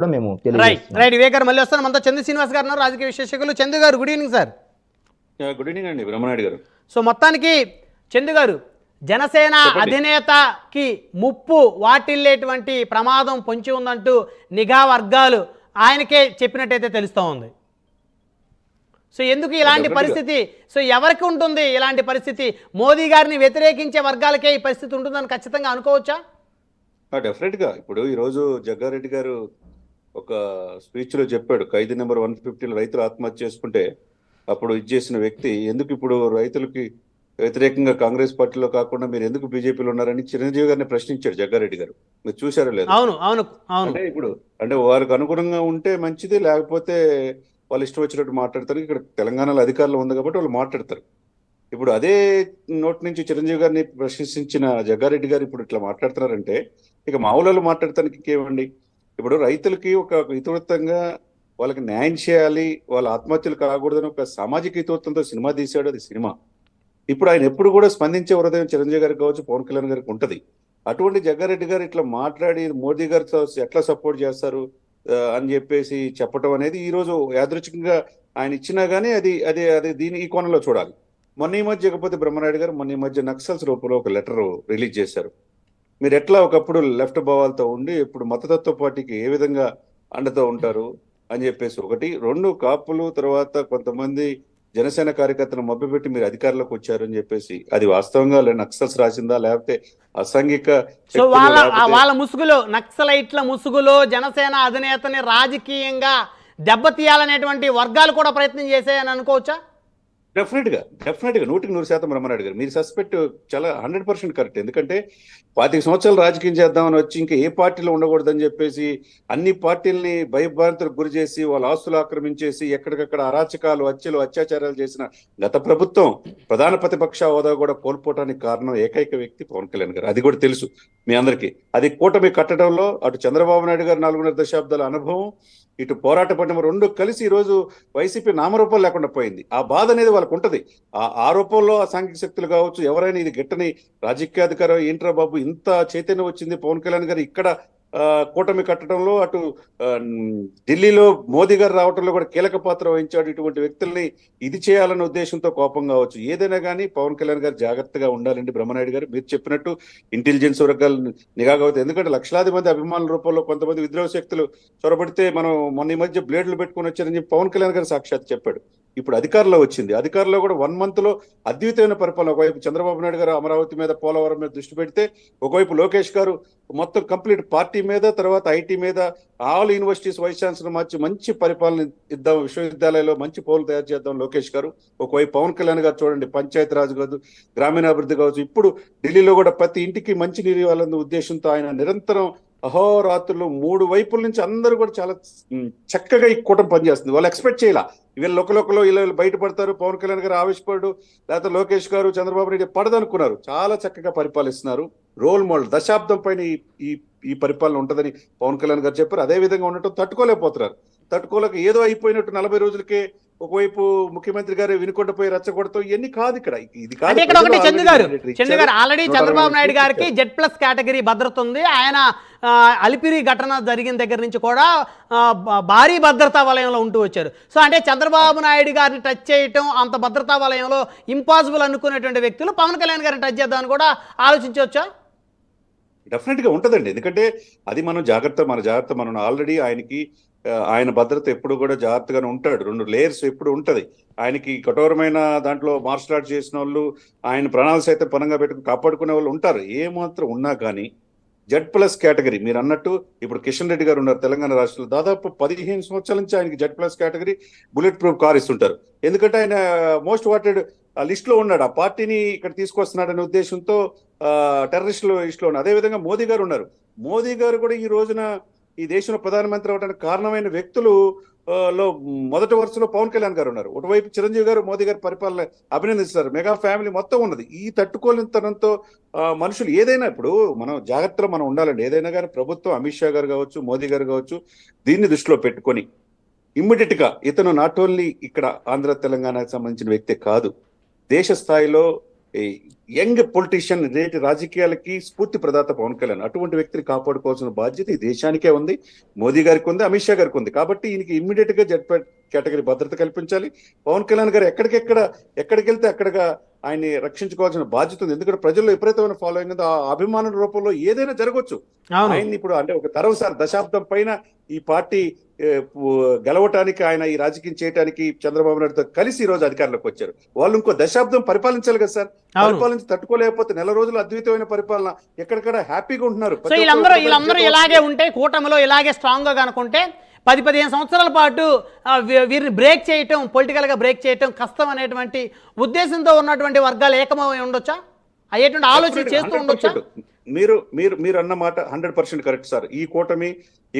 కూడా మేము right right Vivek గారు మళ్ళీ వస్తాను మనతో చందు శ్రీనివాస్ గారు రాజకీయ విశ్లేషకులు Chandu garu good evening sir good evening అండి. బ్రహ్మనాయుడు గారు. సో మొత్తానికి చందు గారు జనసేన. అధినేతకి ముప్పు వాటిల్లేటువంటి ప్రమాదం పొంచి ఉందంటూ నిఘా వర్గాలు ఆయనకే చెప్పినట్టయితే తెలుస్తూ ఉంది. సో ఎందుకు ఇలాంటి. పరిస్థితి? సో ఎవరికి ఉంటుంది ఇలాంటి పరిస్థితి? మోదీ గారిని వ్యతిరేకించే వర్గాలకే ఈ పరిస్థితి ఉంటుందని ఖచ్చితంగా అనుకోవచ్చా? డెఫినెట్గా. ఇప్పుడు ఈ రోజు జగ్గారెడ్డి గారు ఒక స్పీచ్లో చెప్పాడు ఖైదీ నెంబర్ వన్ ఫిఫ్టీలో రైతులు ఆత్మహత్య చేసుకుంటే అప్పుడు ఇచ్చేసిన వ్యక్తి ఎందుకు ఇప్పుడు రైతులకి వ్యతిరేకంగా కాంగ్రెస్ పార్టీలో కాకుండా మీరు ఎందుకు బీజేపీలో ఉన్నారని చిరంజీవి గారిని ప్రశ్నించాడు జగ్గారెడ్డి గారు. మీరు చూసారో లేదు? అవును అవును అవును. అంటే ఇప్పుడు అంటే వారికి అనుగుణంగా ఉంటే మంచిది లేకపోతే వాళ్ళు ఇష్టం వచ్చినట్టు మాట్లాడతారు. ఇక్కడ తెలంగాణలో అధికారులు ఉంది కాబట్టి వాళ్ళు మాట్లాడతారు. ఇప్పుడు అదే నోటి నుంచి చిరంజీవి గారిని ప్రశంసించిన జగ్గారెడ్డి గారు ఇప్పుడు ఇట్లా మాట్లాడుతున్నారంటే ఇక మామూలు మాట్లాడటానికి ఇంకేమండి? ఇప్పుడు రైతులకి ఒక ఇతివృత్తంగా వాళ్ళకి న్యాయం చేయాలి వాళ్ళ ఆత్మహత్యలు కాకూడదని ఒక సామాజిక ఇతివృత్తంతో సినిమా తీశాడు అది సినిమా. ఇప్పుడు ఆయన ఎప్పుడు కూడా స్పందించే హృదయం చిరంజీవి గారికి కావచ్చు పవన్ కళ్యాణ్ గారికి ఉంటుంది. అటువంటి జగ్గారెడ్డి గారు ఇట్లా మాట్లాడి మోదీ గారితో ఎట్లా సపోర్ట్ చేస్తారు అని చెప్పేసి చెప్పటం అనేది ఈరోజు యాదృచ్ఛికంగా ఆయన ఇచ్చినా కానీ అది అది అది దీని ఈ కోణంలో చూడాలి. మొన్న ఈ మధ్య జగపతి బ్రహ్మనాయుడు గారు మొన్న ఈ మధ్య నక్సల్స్ రూపంలో ఒక లెటర్ రిలీజ్ చేశారు. మీరు ఎట్లా ఒకప్పుడు లెఫ్ట్ భావాలతో ఉండి ఇప్పుడు మతతత్వ పార్టీకి ఏ విధంగా అండతో ఉంటారు అని చెప్పేసి ఒకటి. రెండు కాపులు తర్వాత కొంతమంది జనసేన కార్యకర్తను మభ్యపెట్టి మీరు అధికారంలోకి వచ్చారు అని చెప్పేసి అది వాస్తవంగా నక్సల్స్ రాసిందా? లేకపోతే అసాంఘిక సో వాళ్ళ వాళ్ళ ముసుగులో నక్సలైట్ల ముసుగులో జనసేన అధినేతని రాజకీయంగా దెబ్బతీయాలనేటువంటి వర్గాలు కూడా ప్రయత్నం చేసాయని అనుకోవచ్చా? డెఫినెట్గా డెఫినెట్గా నూటికి నూరు శాతం రమణాడు గారు. మీరు సస్పెక్ట్ చాలా హండ్రెడ్ పర్సెంట్ కరెక్ట్ ఎందుకంటే పాతిక సంవత్సరాలు రాజకీయం చేద్దామని వచ్చి ఇంకా ఏ పార్టీలో ఉండకూడదని చెప్పేసి అన్ని పార్టీల్ని భయభ్రాంతులకు గురి చేసి వాళ్ళ ఆస్తులు ఆక్రమించేసి ఎక్కడికక్కడ అరాచకాలు హత్యలు అత్యాచారాలు చేసిన గత ప్రభుత్వం ప్రధాన ప్రతిపక్ష హోదా కూడా కోల్పోవడానికి కారణం ఏకైక వ్యక్తి పవన్ కళ్యాణ్ గారు. అది కూడా తెలుసు మీ అందరికీ. అది కూటమి కట్టడంలో అటు చంద్రబాబు నాయుడు గారు నాలుగున్నర దశాబ్దాల అనుభవం ఇటు పోరాట పట్టణం రెండు కలిసి ఈ రోజు వైసీపీ నామరూపం లేకుండా పోయింది. ఆ బాధ అనేది వాళ్ళకు ఉంటది. ఆ ఆ రూపంలో ఆ సాంఘిక శక్తులు కావచ్చు ఎవరైనా ఇది గిట్టని రాజకీయాధికారం ఏంట్రా బాబు ఇంత చైతన్యం వచ్చింది పవన్ కళ్యాణ్ గారు ఇక్కడ కూటమి కట్టడంలో అటు ఢిల్లీలో మోదీ గారు రావడంలో కూడా కీలక పాత్ర వహించాడు ఇటువంటి వ్యక్తుల్ని ఇది చేయాలన్న ఉద్దేశంతో కోపం కావచ్చు. ఏదైనా కానీ పవన్ కళ్యాణ్ గారు జాగ్రత్తగా ఉండాలండి బ్రహ్మనాయుడు గారు. మీరు చెప్పినట్టు ఇంటెలిజెన్స్ వర్గాలు నిఘాగా కావచ్చు ఎందుకంటే లక్షలాది మంది అభిమానుల రూపంలో కొంతమంది విద్రోహ శక్తులు చొరబడితే మనం మొన్న ఈ మధ్య బ్లేడ్లు పెట్టుకుని వచ్చారని చెప్పి పవన్ కళ్యాణ్ గారు సాక్షాత్ చెప్పాడు. ఇప్పుడు అధికారంలో వచ్చింది. అధికారంలో కూడా వన్ మంత్లో అద్వితీయమైన పరిపాలన. ఒకవైపు చంద్రబాబు నాయుడు గారు అమరావతి మీద పోలవరం మీద దృష్టి పెడితే ఒకవైపు లోకేష్ గారు మొత్తం కంప్లీట్ పార్టీ మీద తర్వాత ఐటీ మీద ఆల్ యూనివర్సిటీస్ వైస్ ఛాన్సలర్ మార్చి మంచి పరిపాలన ఇద్దాం విశ్వవిద్యాలయంలో మంచి పౌరులు తయారు చేద్దాం లోకేష్ గారు. ఒకవైపు పవన్ కళ్యాణ్ గారు చూడండి పంచాయత్ రాజు కావచ్చు గ్రామీణాభివృద్ధి కావచ్చు ఇప్పుడు ఢిల్లీలో కూడా ప్రతి ఇంటికి మంచి నీరు ఇవ్వాలన్న ఉద్దేశంతో ఆయన నిరంతరం అహోరాత్రులు మూడు వైపుల నుంచి అందరూ కూడా చాలా చక్కగా ఈ కూటమి పనిచేస్తుంది. వాళ్ళు ఎక్స్పెక్ట్ చేయాల. వీళ్ళు లోకలోకలో వీళ్ళు వీళ్ళు బయటపడతారు పవన్ కళ్యాణ్ గారు ఆవేశపడు లేకపోతే లోకేష్ గారు చంద్రబాబు నాయుడు పడదనుకున్నారు. చాలా చక్కగా పరిపాలిస్తున్నారు. రోల్ మోడల్ దశాబ్దం పైన ఈ- ఈ పరిపాలన ఉంటుందని పవన్ కళ్యాణ్ గారు చెప్పారు. అదే విధంగా ఉండటం తట్టుకోలేకపోతున్నారు. తట్టుకోలేక ఏదో అయిపోయినట్టు నలభై రోజులకే ఒకవైపు ముఖ్యమంత్రి గారు వినుకొండపోయి రెచ్చగొడతాం. ఇవన్నీ కాదు ఇక్కడ. ఇది కాదు ఇక్కడ ఒకటి ప్రజలు చందు already గారు. గారు ఆల్రెడీ చంద్రబాబు నాయుడు గారికి. జెడ్ ప్లస్ కేటగిరీ భద్రత ఉంది. ఆయన అలిపిరి ఘటన జరిగిన దగ్గర నుంచి కూడా భారీ భద్రతా వలయంలో ఉంటూ వచ్చారు. సో అంటే చంద్రబాబు నాయుడు గారిని టచ్ చేయటం అంత భద్రతా వలయంలో ఇంపాసిబుల్ అనుకునేటువంటి వ్యక్తులు పవన్ కళ్యాణ్ గారిని టచ్ చేద్దామని కూడా ఆలోచించవచ్చా? డెఫినెట్గా ఉంటుందండి. ఎందుకంటే అది మనం జాగ్రత్త మన జాగ్రత్త మనం ఆల్రెడీ ఆయనకి ఆయన భద్రత ఎప్పుడు కూడా జాగ్రత్తగానే ఉంటాడు. రెండు లేయర్స్ ఎప్పుడు ఉంటుంది. ఆయనకి కఠోరమైన దాంట్లో మార్షల్ ఆర్ట్ చేసిన వాళ్ళు ఆయన ప్రాణాలు సైతం పనంగా పెట్టుకుని కాపాడుకునే వాళ్ళు ఉంటారు. ఏమాత్రం ఉన్నా కానీ జడ్ ప్లస్ కేటగిరీ మీరు అన్నట్టు ఇప్పుడు కిషన్ రెడ్డి గారు ఉన్నారు తెలంగాణ రాష్ట్రంలో. దాదాపు పదిహేను సంవత్సరాల నుంచి ఆయనకి Z plus category bullet proof car ఇస్తుంటారు. ఎందుకంటే ఆయన uh, మోస్ట్ వాంటెడ్ ఆ లిస్ట్లో ఉన్నాడు. ఆ పార్టీని ఇక్కడ తీసుకొస్తున్నాడనే ఉద్దేశంతో టెర్రరిస్టులు లిస్ట్లో ఉన్నారు. అదే విధంగా మోదీ గారు ఉన్నారు. మోదీ గారు కూడా ఈ రోజున ఈ దేశంలో ప్రధానమంత్రి అవడానికి కారణమైన వ్యక్తులు లో మొదటి వరుసలో పవన్ కళ్యాణ్ గారు ఉన్నారు. ఒకవైపు చిరంజీవి గారు మోదీ గారి పరిపాలన అభినందిస్తారు మెగా ఫ్యామిలీ మొత్తం ఉన్నది. ఈ తట్టుకోలేనితనంతో మనుషులు ఏదైనా ఇప్పుడు మనం జాగ్రత్తలో మనం ఉండాలండి. ఏదైనా కానీ ప్రభుత్వం అమిత్ షా గారు కావచ్చు మోదీ గారు కావచ్చు దీన్ని దృష్టిలో పెట్టుకొని ఇమ్మీడియట్గా ఇతను నాట్ ఓన్లీ ఇక్కడ ఆంధ్ర తెలంగాణకు సంబంధించిన వ్యక్తే కాదు దేశ స్థాయిలో యంగ్ పొలిటీషియన్ నేటి రాజకీయాలకి స్ఫూర్తి ప్రదాత పవన్ కళ్యాణ్. అటువంటి వ్యక్తిని కాపాడుకోవాల్సిన బాధ్యత ఈ దేశానికే ఉంది. మోదీ గారికి ఉంది అమిత్ షా గారికి ఉంది. కాబట్టి ఈయనకి ఇమ్మీడియట్గా జడ్ కేటగిరీ భద్రత కల్పించాలి. పవన్ కళ్యాణ్ గారు ఎక్కడికెక్కడ ఎక్కడికి వెళ్తే అక్కడగా ఆయన్ని రక్షించుకోవాల్సిన బాధ్యత ఉంది. ఎందుకంటే ప్రజల్లో విపరీతమైన ఫాలోయింగ్ ఉంది ఆ అభిమానం రూపంలో ఏదైనా జరగవచ్చు ఆయన్ని ఇప్పుడు అంటే ఒక తరవసారి దశాబ్దం పైన ఈ పార్టీ గెలవటానికి ఆయన ఈ రాజకీయం చేయడానికి చంద్రబాబు నాయుడుతో కలిసి ఈ రోజు అధికారంలోకి వచ్చారు. వాళ్ళు ఇంకో దశాబ్దం పరిపాలించాలి కదా సార్. పరిపాలించి తట్టుకోలేకపోతే నెల రోజులు అద్భుతమైన పరిపాలన. ఎక్కడికక్కడ హ్యాపీగా ఉంటున్నారు. వీళ్ళందరూ వీళ్ళందరూ ఇలాగే ఉంటే కూటమిలో ఇలాగే స్ట్రాంగ్గా కనుకుంటే పది పదిహేను సంవత్సరాల పాటు వీరిని బ్రేక్ చేయటం పొలిటికల్గా బ్రేక్ చేయటం కష్టం అనేటువంటి ఉద్దేశంతో ఉన్నటువంటి వర్గాలు ఏకమై ఉండొచ్చా? అయ్యేటువంటి ఆలోచన చేస్తూ 100% ఉండొచ్చా? మీరు మీరు మీరు అన్న మాట హండ్రెడ్ పర్సెంట్ కరెక్ట్ సార్. ఈ కూటమి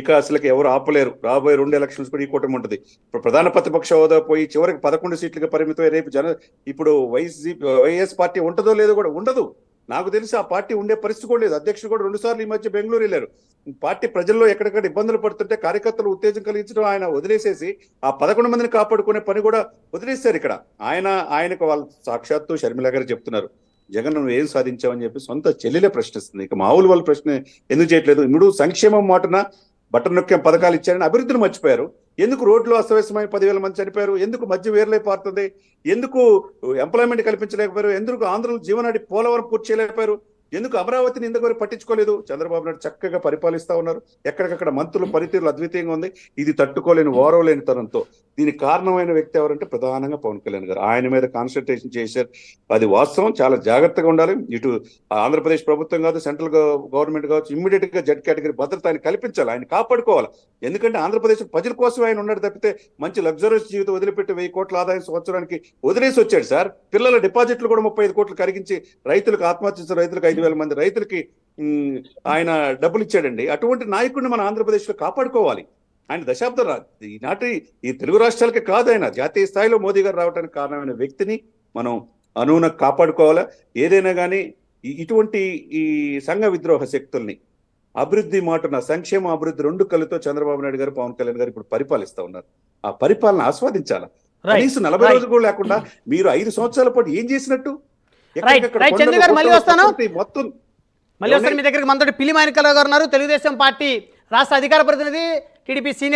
ఇక అసలుకి ఎవరు ఆపలేరు. రాబోయే రెండు ఎలక్షన్స్ కూడా ఈ కూటమి ఉంటుంది. ఇప్పుడు ప్రధాన ప్రతిపక్ష హోదా పోయి చివరికి పదకొండు సీట్లకు పరిమితమై రేపు జన ఇప్పుడు వైసీపీ వైఎస్ పార్టీ ఉంటుందో లేదో కూడా ఉండదు. నాకు తెలిసి ఆ పార్టీ ఉండే పరిస్థితి కూడా లేదు. అధ్యక్షుడు కూడా రెండు సార్లు ఈ మధ్య బెంగళూరు వెళ్ళారు. పార్టీ ప్రజల్లో ఎక్కడెక్కడ ఇబ్బందులు పడుతుంటే కార్యకర్తలు ఉత్తేజం కలిగించడం ఆయన వదిలేసేసి ఆ పదకొండు మందిని కాపాడుకునే పని కూడా వదిలేశారు ఇక్కడ. ఆయన ఆయనకు వాళ్ళు సాక్షాత్తు షర్మిల గారు చెప్తున్నారు. జగన్ నువ్వు ఏం సాధించావని చెప్పి సొంత చెల్లెలే ప్రశ్నిస్తుంది. ఇక మామూలు వాళ్ళు ప్రశ్న ఎందుకు చేయట్లేదు? ఇప్పుడు సంక్షేమం మాటన బట్టన్ నొక్కే పథకాలు ఇచ్చారని అభివృద్ధిని మర్చిపోయారు. ఎందుకు రోడ్లు అస్తవ్యస్తమై పదివేల మంది చనిపోయారు? ఎందుకు మధ్య వేర్లై పారుతుంది? ఎందుకు ఎంప్లాయ్మెంట్ కల్పించలేకపోయారు? ఎందుకు ఆంధ్రలో జీవనాడి పోలవరం పూర్తి చేయలేకపోయారు? ఎందుకు అమరావతిని ఎందుకు పట్టించుకోలేదు? చంద్రబాబు నాయుడు చక్కగా పరిపాలిస్తా ఉన్నారు. ఎక్కడికక్కడ మంత్రులు పనితీరులు అద్వితీయంగా ఉంది. ఇది తట్టుకోలేని ఓరవలేని తనంతో దీనికి కారణమైన వ్యక్తి ఎవరంటే ప్రధానంగా పవన్ కళ్యాణ్ గారు. ఆయన మీద కాన్సన్ట్రేషన్ చేశారు అది వాస్తవం. చాలా జాగ్రత్తగా ఉండాలి. ఇటు ఆంధ్రప్రదేశ్ ప్రభుత్వం కాదు సెంట్రల్ గవర్నమెంట్ కావచ్చు ఇమ్మీడియట్గా జడ్ కేటగిరీ భద్రత ఆయన కల్పించాలి. ఆయన కాపాడుకోవాలి. ఎందుకంటే ఆంధ్రప్రదేశ్ ప్రజల కోసం ఆయన ఉన్నాడు తప్పితే మంచి లగ్జరీస్ జీవితం వదిలిపెట్టి వెయ్యి కోట్ల ఆదాయం సంవత్సరానికి వదిలేసి వచ్చాడు సార్. పిల్లల డిపాజిట్లు కూడా ముప్పై ఐదు కోట్లు కరిగించి రైతులకు ఆత్మహత్య చేసిన రైతులకు ఐదు వేల మంది రైతులకి ఆయన డబ్బులు ఇచ్చాడండి. అటువంటి నాయకుడిని మన ఆంధ్రప్రదేశ్లో కాపాడుకోవాలి. ఆయన దశాబ్ద రా- ఈనాటి ఈ తెలుగు రాష్ట్రాలకి కాదు ఆయన. జాతీయ స్థాయిలో మోదీ గారు రావడానికి కారణమైన వ్యక్తిని మనం అనువున కాపాడుకోవాలా? ఏదైనా కానీ ఇటువంటి ఈ సంఘ విద్రోహ శక్తుల్ని అభివృద్ధి మాటున సంక్షేమ అభివృద్ధి రెండు కళ్ళతో చంద్రబాబు నాయుడు గారు పవన్ కళ్యాణ్ గారు ఇప్పుడు పరిపాలిస్తా ఉన్నారు. ఆ పరిపాలన ఆస్వాదించాలా? కనీసం నలభై. రోజులు కూడా లేకుండా మీరు ఐదు సంవత్సరాల పాటు ఏం చేసినట్టు? మళ్ళీ వస్తాను. మొత్తం మళ్ళీ ఒకసారి మీ దగ్గరికి. మనతో పిల్లి మానికల గారు ఉన్నారు. తెలుగుదేశం పార్టీ రాష్ట్ర అధికార ప్రతినిధి టీడీపీ సీనియర్